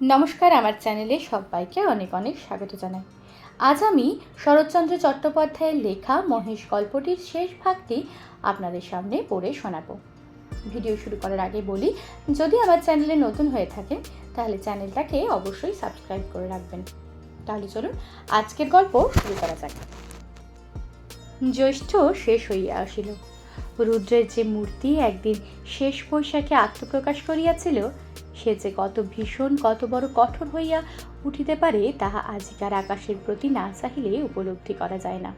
নমস্কার আমার চ্যানেলে সবাইকে অনেক অনেক স্বাগত জানাই। আজ আমি শরৎচন্দ্র চট্টোপাধ্যায়ের লেখা মহেশ গল্পটির শেষ ভাগটি আপনাদের সামনে পড়ে শোনাবো। ভিডিও শুরু করার আগে বলি, যদি আমার চ্যানেলে নতুন হয়ে থাকে, তাহলে চ্যানেলটাকে অবশ্যই সাবস্ক্রাইব করে রাখবেন। তাহলে চলুন আজকের গল্প শুরু করা যাক। জ্যৈষ্ঠ শেষ হইয়া আসিল। রুদ্রের যে মূর্তি একদিন শেষ বৈশাখে আত্মপ্রকাশ করিয়াছিল, সে যে কত ভীষণ, কত বড় কঠোর হইয়া উঠিতে পারে, তাহা আজিকার আকাশের প্রতি না চাহিলে উপলব্ধি করা যায় না।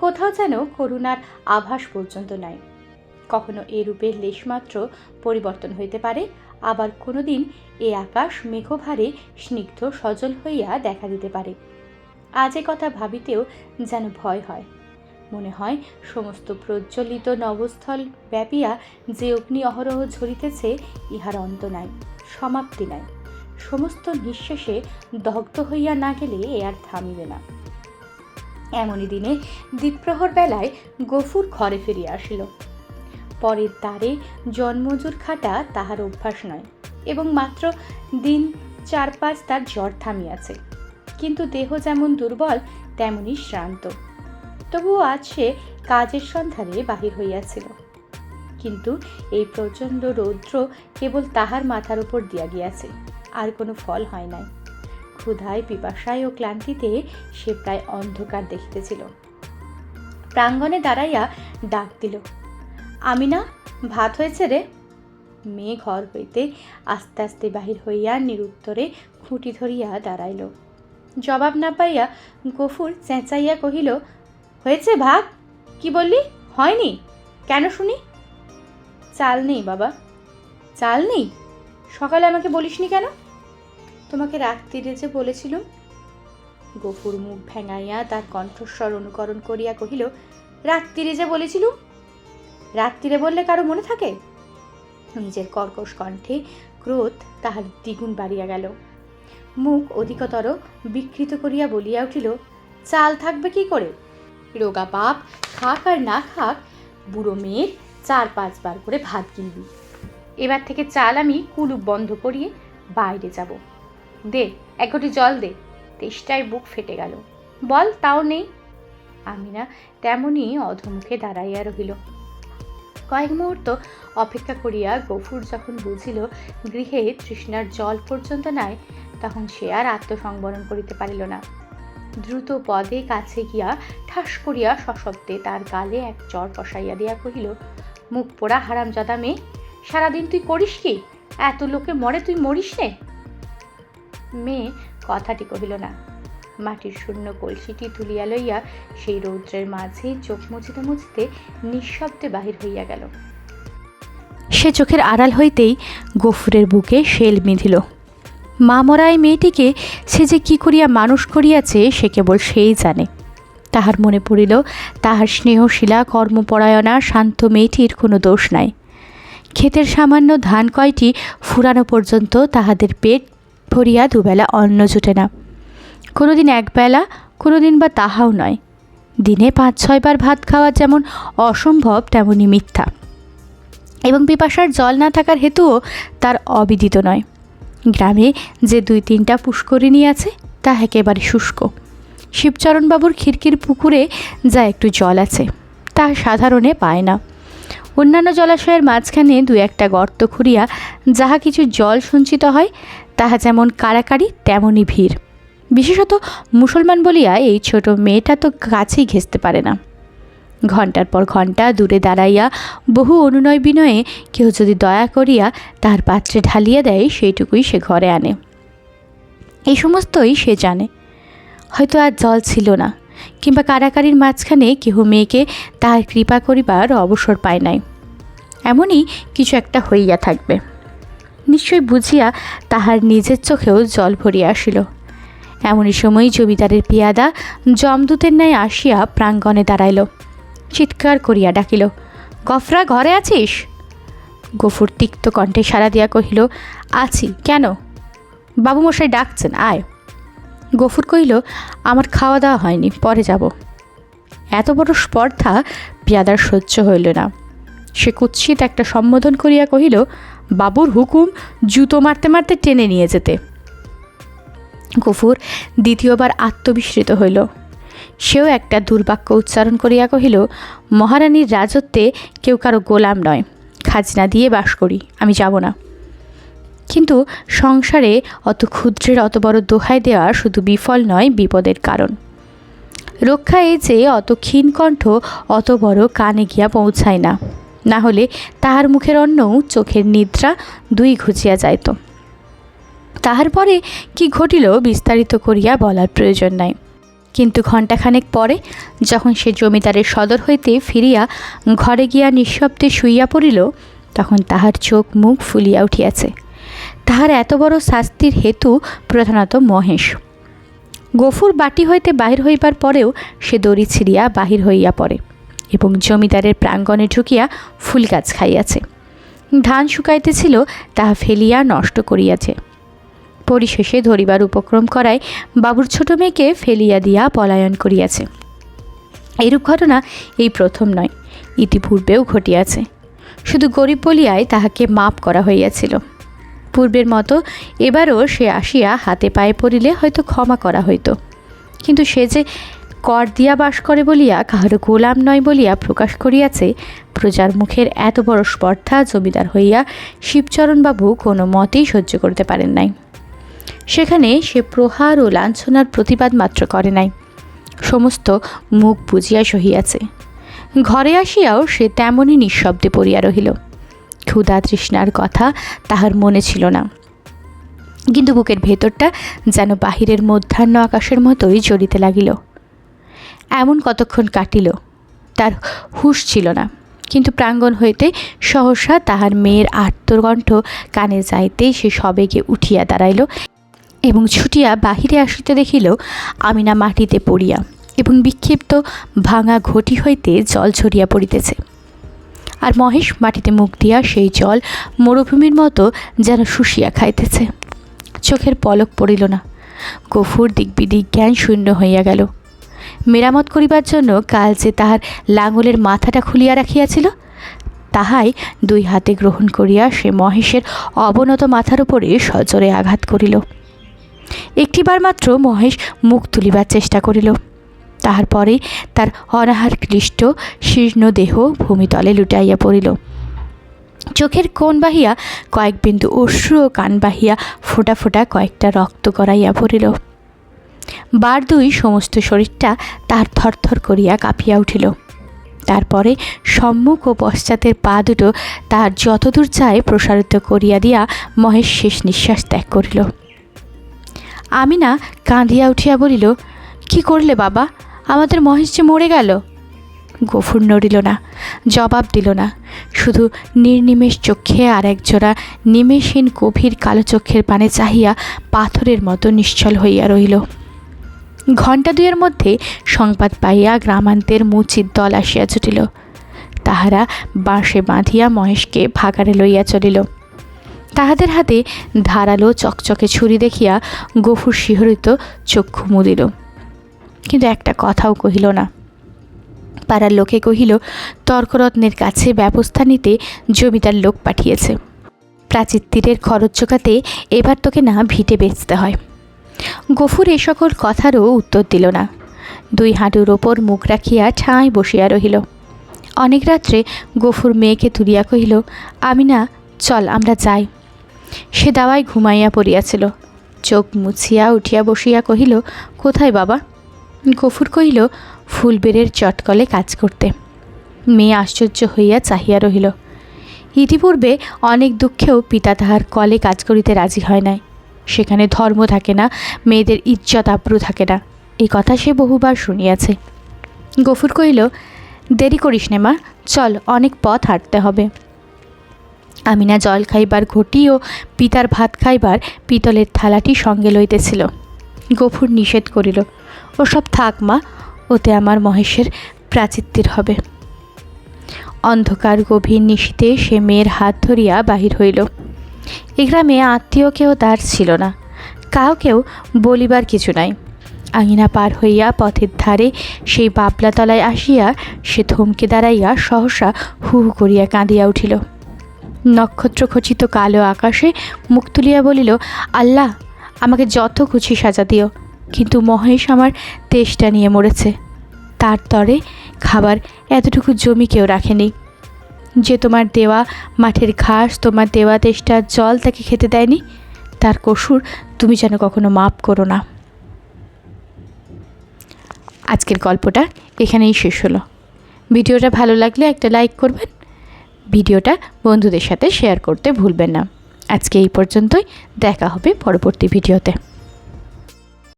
কোথাও যেন করুণার আভাস পর্যন্ত নাই। কখনো এ রূপের লেশমাত্র পরিবর্তন হইতে পারে, আবার কোনোদিন এ আকাশ মেঘভারে স্নিগ্ধ, সজল হইয়া দেখা দিতে পারে। আজ কথা ভাবিতেও যেন ভয় হয়। মনে হয়। সমস্ত প্রজ্বলিত নবস্থল ব্যাপিয়া যে অগ্নি অহরহ ঝরিতেছে, ইহার অন্ত নাই, সমাপ্তি নাই। সমস্ত নিঃশ্বাসে দগ্ধ হইয়া না গেলে এ আর থামিবে না। এমনই দিনে দ্বীপ্রহর বেলায় গফুর ঘরে ফিরিয়া আসিল। পরের দ্বারে জন্মজুর খাটা তাহার অভ্যাস নয় এবং মাত্র দিন চার পাঁচ তার জ্বর থামিয়াছে। কিন্তু দেহ যেমন দুর্বল, তেমনি শ্রান্ত। তবুও আজ সে কাজের সন্ধানে বাহির হইয়াছিল। কিন্তু এই প্রচণ্ড রৌদ্র কেবল তাহার মাথার উপর দিয়া গিয়াছে, আর কোনো ফল হয় নাই। ক্ষুধায়, পিপাসায় ও ক্লান্তিতে সে প্রায় অন্ধকার দেখিতেছিল। প্রাঙ্গণে দাঁড়াইয়া ডাক দিল আমি না ভাত হয়েছে রে? মেয়ে ঘর হইতে আস্তে আস্তে বাহির হইয়া নিরুত্তরে খুঁটি ধরিয়া দাঁড়াইল। জবাব না পাইয়া গফুর চেঁচাইয়া কহিল হয়েছে ভাত কি বললি? হয়নি। কেন শুনি? চাল নেই বাবা। চাল নেই? সকালে আমাকে বলিসনি কেন? তোমাকে রাত্রিরে যে বলেছিলুম। গফুর মুখ ভেঙাইয়া তার কণ্ঠস্বর অনুকরণ করিয়া কহিল, রাত্রিরে যে বলেছিলুম? রাত্রিরে বললে কারও মনে থাকে? নিজের কর্কশ কণ্ঠে ক্রোধ তাহার দ্বিগুণ বাড়িয়া গেল। মুখ অধিকতর বিকৃত করিয়া বলিয়া উঠিল, চাল থাকবে কি করে? রোগা বাপ, খাক আর না খাক, বুড়ো মেয়ের চার পাঁচবার করে ভাত কিনবি এবার থেকে চাল আমি কুলুপ বন্ধ করিয়ে বাইরে যাব। দে, এক ঘটি জল দে, তেষ্টায় বুক ফেটে গেল। বল, তাও নেই। আমি না তেমনই অধমুখে দাঁড়াইয়া রহিল। কয়েক মুহূর্ত অপেক্ষা করিয়া গফুর যখন বুঝিল গৃহে তৃষ্ণার জল পর্যন্ত নাই, তখন সে আর আত্মসংবরণ করিতে পারিল না। দ্রুত পদে কাছে গিয়া ঠাস করিয়া সশব্দে তার গালে এক চর কষাইয়া দিয়া কহিল, মুখ পোড়া হারামজাদা মেয়ে, সারাদিন তুই করিস কি? এত লোকে মরে তুই মরিস নে? মেয়ে কথাটি কহিল না। মাটির শূন্য কলসিটি তুলিয়া লইয়া সেই রৌদ্রের মাঝে চোখ মুছিতে মুছিতে নিঃশব্দে বাহির হইয়া গেল। সে চোখের আড়াল হইতেই গফুরের বুকে শেল বিঁধিল। মা মরা মেয়েটিকে সে যে কি করিয়া মানুষ করিয়াছে, সে কেবল সেই জানে। তাহার মনে পড়িল, তাহার স্নেহশীলা, কর্মপরায়ণা, শান্ত মেয়েটির কোনো দোষ নাই। ক্ষেতের সামান্য ধান কয়টি ফুরানো পর্যন্ত তাহাদের পেট ভরিয়া দুবেলা অন্ন জুটে না। কোনোদিন একবেলা, কোনোদিন বা তাহাও নয়। দিনে পাঁচ ছয়বার ভাত খাওয়া যেমন অসম্ভব তেমনই মিথ্যা। এবং পিপাসার জল না থাকার হেতুও তার অবিদিত নয়। গ্রামে যে দুই তিনটা পুষ্করিণী আছে, তা একেবারে শুষ্ক। শিবচরণবাবুর খিড়কির পুকুরে যা একটু জল আছে, তা সাধারণে পায় না। অন্যান্য জলাশয়ের মাঝখানে দু একটা গর্ত খুঁড়িয়া যাহা কিছু জল সঞ্চিত হয়, তাহা যেমন কারাকারি, তেমনই ভিড়। বিশেষত মুসলমান বলিয়া এই ছোট মেয়েটা তো কাছেই ঘেঁচতে পারে না। ঘণ্টার পর ঘণ্টা দূরে দাঁড়াইয়া বহু অনুনয় বিনয়ে কেউ যদি দয়া করিয়া তার পাত্রে ঢালিয়া দেয়, সেইটুকুই সে ঘরে আনে। এই সমস্তই সে জানে। হয়তো আর জল ছিল না, কিংবা কারাকারির মাঝখানে কেহ মেয়েকে তাহার কৃপা করিবার অবসর পায় নাই। এমনই কিছু একটা হইয়া থাকবে। নিশ্চয় বুঝিয়া তাহার নিজের চোখেও জল ভরিয়া আসিল। এমনই সময় জমিদারের পিয়াদা জমদূতের ন্যায় আসিয়া প্রাঙ্গণে দাঁড়াইল। চিৎকার করিয়া ডাকিল, গফরা, ঘরে আছিস? গফুর তিক্ত কণ্ঠে সাড়া দিয়া কহিল, আছি, কেন? বাবুমশাই ডাকছেন, আয়। গফুর কহিল, আমার খাওয়া দাওয়া হয়নি, পরে যাব। এত বড় স্পর্ধা পিয়াদার সহ্য হইল না। সে কুৎসিত একটা সম্বোধন করিয়া কহিল, বাবুর হুকুম জুতো মারতে মারতে টেনে নিয়ে যেতে। গফুর দ্বিতীয়বার আত্মবিস্মৃত হইল। সেও একটা দুর্বাক্য উচ্চারণ করিয়া কহিল, মহারানীর রাজত্বে কেউ কারও গোলাম নয়। খাজনা দিয়ে বাস করি, আমি যাব না। কিন্তু সংসারে অত ক্ষুদ্রের অত বড় দোহাই দেওয়া শুধু বিফল নয়, বিপদের কারণ। রক্ষা এই যে অত ক্ষীণকণ্ঠ অত বড় কানে গিয়া পৌঁছায় না। না হলে তাহার মুখের অন্নও চোখের নিদ্রা দুই ঘুচিয়া যাইত। তাহার পরে কি ঘটিল বিস্তারিত করিয়া বলার প্রয়োজন নাই। কিন্তু ঘণ্টাখানেক পরে যখন সে জমিদারের সদর হইতে ফিরিয়া ঘরে গিয়া নিঃশব্দে শুইয়া পড়িল, তখন তাহার চোখ মুখ ফুলিয়া উঠিয়াছে। তাহার এত বড় শাস্তির হেতু প্রধানত মহেশ। গফুর বাটি হইতে বাহির হইবার পরেও সে দড়ি ছিঁড়িয়া বাহির হইয়া পড়ে এবং জমিদারের প্রাঙ্গণে ঢুকিয়া ফুল গাছ খাইয়াছে। ধান শুকাইতেছিল, তাহা ফেলিয়া নষ্ট করিয়াছে। পরিশেষে ধরিবার উপক্রম করায় বাবুর ছোট মেয়েকে ফেলিয়া দিয়া পলায়ন করিয়াছে। এইরূপ ঘটনা এই প্রথম নয়, ইতিপূর্বেও ঘটিয়াছে। শুধু গরিব বলিয়াই তাহাকে মাপ করা হইয়াছিল। পূর্বের মতো এবারও সে আসিয়া হাতে পায়ে পড়িলে হয়তো ক্ষমা করা হইত। কিন্তু সে যে কর দিয়া বাস করে বলিয়া কাহারও গোলাম নয় বলিয়া প্রকাশ করিয়াছে, প্রজার মুখের এত বড় স্পর্ধা জমিদার হইয়া শিবচরণবাবু কোনো মতেই সহ্য করতে পারেন নাই। সেখানে সে প্রহার ও লাঞ্ছনার প্রতিবাদ মাত্র করে নাই। সমস্ত মুখ বুঝিয়া সহিয়াছে। ঘরে আসিয়াও সে তেমনই নিঃশব্দে পড়িয়া রহিল। ক্ষুধা তৃষ্ণার কথা তাহার মনে ছিল না। কিন্তু বুকের ভেতরটা যেন বাহিরের মধ্যাহ্ন আকাশের মতোই জ্বলিতে লাগিল। এমন কতক্ষণ কাটিল, তার হুশ ছিল না। কিন্তু প্রাঙ্গণ হইতে সহসা তাহার মেয়ের আত্মকণ্ঠ কানে যাইতেই সে সবেগে উঠিয়া দাঁড়াইল। এবং ছুটিয়া বাহিরে আসিতে দেখিল আমিনা মাটিতে পড়িয়া এবং বিক্ষিপ্ত ভাঙা ঘটি হইতে জল ছড়িয়া পড়িতেছে। আর মহেশ মাটিতে মুখ দিয়া সেই জল মরুভূমির মতো যেন শুষিয়া খাইতেছে। চোখের পলক পড়িল না। গফুর দিকবিদিক জ্ঞান শূন্য হইয়া গেল। মেরামত করিবার জন্য কাল যে তাহার লাঙলের মাথাটা খুলিয়া রাখিয়াছিল, তাহাই দুই হাতে গ্রহণ করিয়া সে মহেশের অবনত মাথার উপরে সজোরে আঘাত করিল। একটিবার মাত্র মহেশ মুখ তুলিবার চেষ্টা করিল। তাহার পরে তার অনাহার ক্লিষ্ট শীর্ণ দেহ ভূমিতলে লুটাইয়া পড়িল। চোখের কোণ বাহিয়া কয়েক বিন্দু অশ্রু ও কান বাহিয়া ফোটা ফোঁটা কয়েকটা রক্ত করাইয়া পড়িল। বার দুই সমস্ত শরীরটা তার থরথর করিয়া কাঁপিয়া উঠিল। তারপরে সম্মুখ ও পশ্চাতের পা দুটো তাহার যতদূর চায় প্রসারিত করিয়া দিয়া মহেশ শেষ নিঃশ্বাস ত্যাগ করিল। আমিনা কাঁদিয়া উঠিয়া বলিল, কি করলে বাবা? আমাদের মহেশ যে মরে গেল? গফুর নড়িল না, জবাব দিল না। শুধু নির্নিমেষ চক্ষে আর একজোড়া নিমেষহীন গভীর কালো চক্ষের পানে চাহিয়া পাথরের মতো নিশ্চল হইয়া রহিল। ঘণ্টা দুয়ের মধ্যে সংবাদ পাইয়া গ্রামান্তের মুচির দল আসিয়া ছুটিল। তাহারা বাঁশে বাঁধিয়া মহেশকে ভাগারে লইয়া চলিল। তাহাদের হাতে ধারালো চকচকে ছুরি দেখিয়া গফুর শিহরিত চক্ষু মুদিল। কিন্তু একটা কথাও কহিল না। পাড়ার লোকে কহিল, তর্করত্নের কাছে ব্যবস্থা নিতে জমিদার লোক পাঠিয়েছে। প্রাচীর তীরের খরচ চোকাতে এবার তোকে না ভিটে বেচতে হয়। গফুর এ সকল কথারও উত্তর দিল না। দুই হাঁটুর ওপর মুখ রাখিয়া ঠাঁই বসিয়া রহিল। অনেক রাত্রে গফুর মেয়েকে তুলিয়া কহিল আমি না চল, আমরা যাই। সে দাওয়ায় ঘুমাইয়া পড়িয়াছিল। চোখ মুছিয়া উঠিয়া বসিয়া কহিল, কোথায় বাবা? গফুর কহিল, ফুলবেড়ের চটকলে কাজ করতে। মেয়ে আশ্চর্য হইয়া চাহিয়া রহিল। ইতিপূর্বে অনেক দুঃখেও পিতা তাহার কলে কাজ করিতে রাজি হয় নাই। সেখানে ধর্ম থাকে না, মেয়েদের ইজ্জত, আব্রু থাকে না। এই কথা সে বহুবার শুনিয়াছে। গফুর কহিল, দেরি করিস নে মা, চল, অনেক পথ হাঁটতে হবে। আমিনা জল খাইবার ঘটি ও পিতার ভাত খাইবার পিতলের থালাটি সঙ্গে লইতেছিল। গফুর নিষেধ করিল, ওসব থাক মা, ওতে আমার মহেশের প্রাচিত্যের হবে। অন্ধকার গভীর নিশীতে সে মেয়ের হাত ধরিয়া বাহির হইল। এ গ্রামে আত্মীয় কেউ তার ছিল না, কাউকেও বলিবার কিছু নাই। আঙিনা পার হইয়া পথের ধারে সেই বাবলাতলায় আসিয়া সে থমকে দাঁড়াইয়া সহসা হু হু করিয়া কাঁদিয়া উঠিল। নক্ষত্রখচিত কালো আকাশে মুখ তুলিয়া বলিল, আল্লাহ, আমাকে যত খুশি সাজা দিও। কিন্তু মহেশ আমার তেষ্টা নিয়ে মরেছে। তার তরে খাবার এতটুকু জমি কেউ রাখেনি। যে তোমার দেওয়া মাঠের ঘাস, তোমার দেওয়া তেষ্টার জল তাকে খেতে দেয়নি, তার কসুর তুমি যেন কখনো মাপ করো না। আজকের গল্পটা এখানেই শেষ হলো। ভিডিওটা ভালো লাগলে একটা লাইক করবেন ভিডিওটা বন্ধুদের সাথে শেয়ার করতে ভুলবেন না। আজকে এই পর্যন্তই। দেখা হবে পরবর্তী ভিডিওতে।